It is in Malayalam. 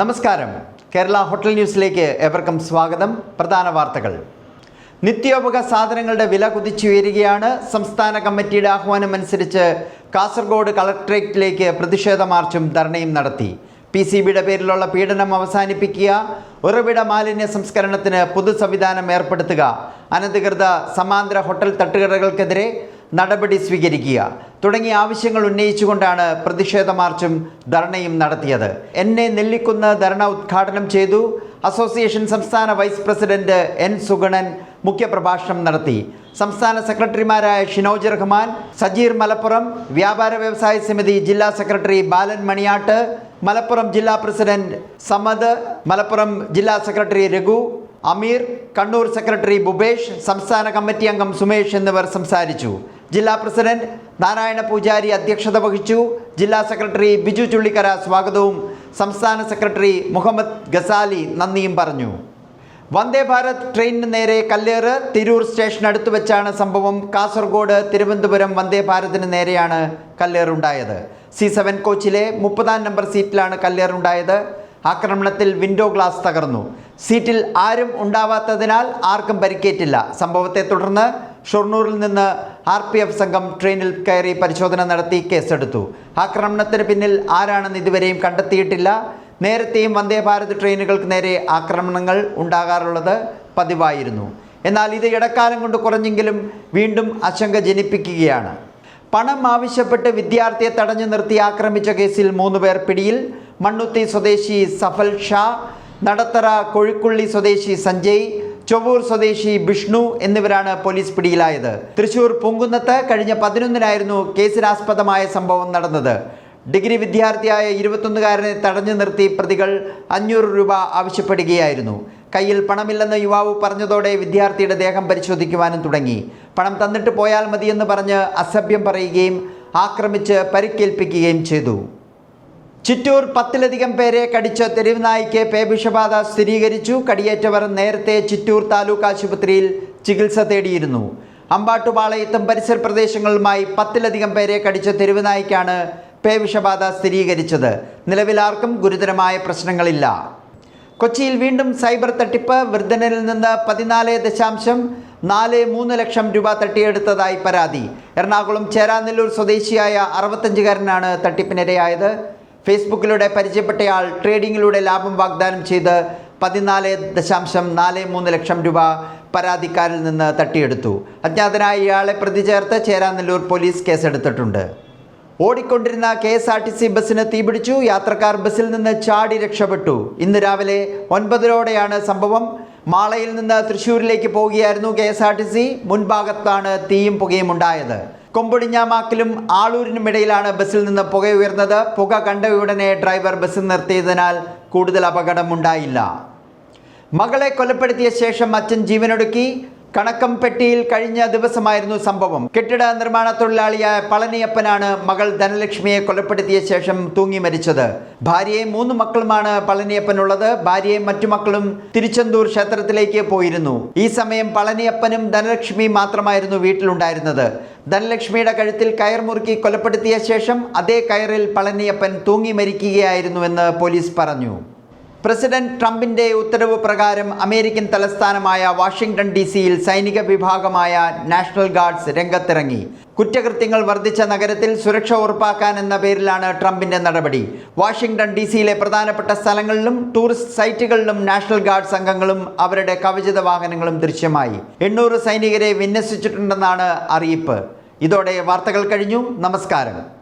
നമസ്കാരം. കേരള ഹോട്ടൽ ന്യൂസിലേക്ക് എവർക്കും സ്വാഗതം. പ്രധാന വാർത്തകൾ. നിത്യോപക സാധനങ്ങളുടെ വില കുതിച്ചുയരുകയാണ് സംസ്ഥാന കമ്മിറ്റിയുടെ ആഹ്വാനം അനുസരിച്ച് കാസർഗോഡ് കളക്ട്രേറ്റിലേക്ക് പ്രതിഷേധ മാർച്ചും ധർണയും നടത്തി. പി സി ബിയുടെ പേരിലുള്ള പീഡനം അവസാനിപ്പിക്കുക ഉറവിട മാലിന്യ സംസ്കരണത്തിന് പൊതു സംവിധാനം ഏർപ്പെടുത്തുക അനധികൃത സമാന്തര ഹോട്ടൽ തട്ടുകടകൾക്കെതിരെ നടപടി സ്വീകരിക്കുക. തുടങ്ങിയ ആവശ്യങ്ങൾ ഉന്നയിച്ചുകൊണ്ടാണ് പ്രതിഷേധ മാർച്ചും ധർണയും നടത്തിയത്. എന്നെ നെല്ലിക്കുന്ന് ധർണ ഉദ്ഘാടനം ചെയ്തു. അസോസിയേഷൻ സംസ്ഥാന വൈസ് പ്രസിഡന്റ് എൻ സുഗണൻ മുഖ്യപ്രഭാഷണം നടത്തി. സംസ്ഥാന സെക്രട്ടറിമാരായ ഷിനോജ് റഹ്മാൻ സജീർ മലപ്പുറം വ്യാപാര വ്യവസായ സമിതി ജില്ലാ സെക്രട്ടറി ബാലൻ മണിയാട്ട് മലപ്പുറം ജില്ലാ പ്രസിഡന്റ് സമദ് മലപ്പുറം ജില്ലാ സെക്രട്ടറി രഘു അമീർ കണ്ണൂർ സെക്രട്ടറി ബുബേഷ് സംസ്ഥാന കമ്മിറ്റി അംഗം സുമേഷ് എന്നിവർ സംസാരിച്ചു. ജില്ലാ പ്രസിഡന്റ് നാരായണ പൂജാരി അധ്യക്ഷത വഹിച്ചു. ജില്ലാ സെക്രട്ടറി ബിജു ചുള്ളിക്കര സ്വാഗതവും. സംസ്ഥാന സെക്രട്ടറി മുഹമ്മദ് ഗസാലി നന്ദിയും പറഞ്ഞു. വന്ദേ ഭാരത് ട്രെയിനിന് നേരെ കല്ലേറ് തിരൂർ സ്റ്റേഷനടുത്ത് വെച്ചാണ് സംഭവം. കാസർഗോഡ് തിരുവനന്തപുരം വന്ദേ ഭാരതിന് നേരെയാണ് കല്ലേറുണ്ടായത്. സി സെവൻ കോച്ചിലെ മുപ്പതാം നമ്പർ സീറ്റിലാണ് കല്ലേറുണ്ടായത്. ആക്രമണത്തിൽ വിൻഡോ ഗ്ലാസ് തകർന്നു. സീറ്റിൽ ആരും ഉണ്ടാവാത്തതിനാൽ ആർക്കും പരിക്കേറ്റില്ല. സംഭവത്തെ തുടർന്ന് ഷൊർണൂരിൽ നിന്ന് ആർ പി എഫ് സംഘം ട്രെയിനിൽ കയറി പരിശോധന നടത്തി കേസെടുത്തു. ആക്രമണത്തിന് പിന്നിൽ ആരാണെന്ന് ഇതുവരെയും കണ്ടെത്തിയിട്ടില്ല. നേരത്തെയും വന്ദേ ഭാരത് ട്രെയിനുകൾക്ക് നേരെ ആക്രമണങ്ങൾ ഉണ്ടാകാറുള്ളത് പതിവായിരുന്നു. എന്നാൽ ഇത് ഇടക്കാലം കൊണ്ട് കുറഞ്ഞെങ്കിലും വീണ്ടും ആശങ്ക ജനിപ്പിക്കുകയാണ്. പണം ആവശ്യപ്പെട്ട് വിദ്യാർത്ഥിയെ തടഞ്ഞു നിർത്തി ആക്രമിച്ച കേസിൽ മൂന്ന് പേർ പിടിയിൽ. മണ്ണുത്തി സ്വദേശി സഫൽ ഷാ നടത്തറ കൊഴുക്കുള്ളി സ്വദേശി സഞ്ജയ് ചൊവ്വൂർ സ്വദേശി ബിഷ്ണു എന്നിവരാണ് പോലീസ് പിടിയിലായത്. തൃശൂർ പൂങ്കുന്നത്ത് കഴിഞ്ഞ പതിനൊന്നിനായിരുന്നു കേസിനാസ്പദമായ സംഭവം നടന്നത്. ഡിഗ്രി വിദ്യാർത്ഥിയായ ഇരുപത്തൊന്നുകാരനെ തടഞ്ഞു നിർത്തി പ്രതികൾ അഞ്ഞൂറ് രൂപ ആവശ്യപ്പെടുകയായിരുന്നു. കയ്യിൽ പണമില്ലെന്ന് യുവാവ് പറഞ്ഞതോടെ വിദ്യാർത്ഥിയുടെ ദേഹം പരിശോധിക്കുവാനും തുടങ്ങി. പണം തന്നിട്ട് പോയാൽ മതിയെന്ന് പറഞ്ഞ് അസഭ്യം പറയുകയും ആക്രമിച്ച് പരിക്കേൽപ്പിക്കുകയും ചെയ്തു. ചിറ്റൂർ പത്തിലധികം പേരെ കടിച്ച തെരുവുനായ്ക്ക് പേവിഷബാധ സ്ഥിരീകരിച്ചു. കടിയേറ്റവർ നേരത്തെ ചിറ്റൂർ താലൂക്ക് ആശുപത്രിയിൽ ചികിത്സ തേടിയിരുന്നു. അമ്പാട്ടുപാളയത്തും പരിസര പ്രദേശങ്ങളുമായി പത്തിലധികം പേരെ കടിച്ച തെരുവുനായ്ക്കാണ് പേവിഷബാധ സ്ഥിരീകരിച്ചത്. നിലവിൽ ആർക്കും ഗുരുതരമായ പ്രശ്നങ്ങളില്ല. കൊച്ചിയിൽ വീണ്ടും സൈബർ തട്ടിപ്പ്. വൃദ്ധനിൽ നിന്ന് പതിനാല് ദശാംശം നാല് മൂന്ന് ലക്ഷം രൂപ തട്ടിയെടുത്തതായി പരാതി. എറണാകുളം ചേരാനെല്ലൂർ സ്വദേശിയായ അറുപത്തഞ്ചുകാരനാണ് തട്ടിപ്പിനിരയായത്. ഫേസ്ബുക്കിലൂടെ പരിചയപ്പെട്ടയാൾ ട്രേഡിങ്ങിലൂടെ ലാഭം വാഗ്ദാനം ചെയ്ത് പതിനാല് ദശാംശം നാല് മൂന്ന് ലക്ഷം രൂപ പരാതിക്കാരിൽ നിന്ന് തട്ടിയെടുത്തു. അജ്ഞാതനായ ഇയാളെ പ്രതി ചേർത്ത് ചേരാനല്ലൂർ പോലീസ് കേസെടുത്തിട്ടുണ്ട്. ഓടിക്കൊണ്ടിരുന്ന K S R T C ബസ്സിന് തീപിടിച്ചു യാത്രക്കാർ ബസ്സിൽ നിന്ന് ചാടി രക്ഷപ്പെട്ടു. ഇന്ന് രാവിലെ ഒൻപതരോടെയാണ് സംഭവം. മാളയിൽ നിന്ന് തൃശ്ശൂരിലേക്ക് പോവുകയായിരുന്നു K S R T C. മുൻഭാഗത്താണ് തീയും പുകയും ഉണ്ടായത്. കൊമ്പൊടിഞ്ഞാമാക്കിലും ആളൂരിനും ഇടയിലാണ് ബസ്സിൽ നിന്ന് പുക ഉയർന്നത്. പുക കണ്ട ഉടനെ ഡ്രൈവർ ബസ് നിർത്തിയതിനാൽ കൂടുതൽ അപകടമുണ്ടായില്ല. മകളെ കൊലപ്പെടുത്തിയ ശേഷം അച്ഛൻ ജീവനൊടുക്കി. കണക്കംപെട്ടിയിൽ കഴിഞ്ഞ ദിവസമായിരുന്നു സംഭവം. കെട്ടിട നിർമ്മാണ തൊഴിലാളിയായ പളനിയപ്പനാണ് മകൾ ധനലക്ഷ്മിയെ കൊലപ്പെടുത്തിയ ശേഷം തൂങ്ങി മരിച്ചത്. ഭാര്യയും മൂന്ന് മക്കളുമാണ് പളനിയപ്പനുള്ളത്. ഭാര്യയും മറ്റു മക്കളും തിരുച്ചെന്തൂർ ക്ഷേത്രത്തിലേക്ക് പോയിരുന്നു. ഈ സമയം പളനിയപ്പനും ധനലക്ഷ്മി മാത്രമായിരുന്നു വീട്ടിലുണ്ടായിരുന്നത്. ധനലക്ഷ്മിയുടെ കഴുത്തിൽ കയർ മുറുക്കി കൊലപ്പെടുത്തിയ ശേഷം അതേ കയറിൽ പളനിയപ്പൻ തൂങ്ങി മരിക്കുകയായിരുന്നുവെന്ന് പോലീസ് പറഞ്ഞു. പ്രസിഡന്റ് ട്രംപിന്റെ ഉത്തരവ് പ്രകാരം അമേരിക്കൻ തലസ്ഥാനമായ വാഷിംഗ്ടൺ ഡി സിയിൽ സൈനിക വിഭാഗമായ നാഷണൽ ഗാർഡ്സ് രംഗത്തിറങ്ങി. കുറ്റകൃത്യങ്ങൾ വർദ്ധിച്ച നഗരത്തിൽ സുരക്ഷ ഉറപ്പാക്കാൻ എന്ന പേരിലാണ് ട്രംപിന്റെ നടപടി. വാഷിംഗ്ടൺ ഡി സിയിലെ പ്രധാനപ്പെട്ട സ്ഥലങ്ങളിലും ടൂറിസ്റ്റ് സൈറ്റുകളിലും നാഷണൽ ഗാർഡ്സ് അംഗങ്ങളും അവരുടെ കവചിത വാഹനങ്ങളും ദൃശ്യമായി. എണ്ണൂറ് സൈനികരെ വിന്യസിച്ചിട്ടുണ്ടെന്നാണ് അറിയിപ്പ്. ഇതോടെ വാർത്തകൾ കഴിഞ്ഞു. നമസ്കാരം.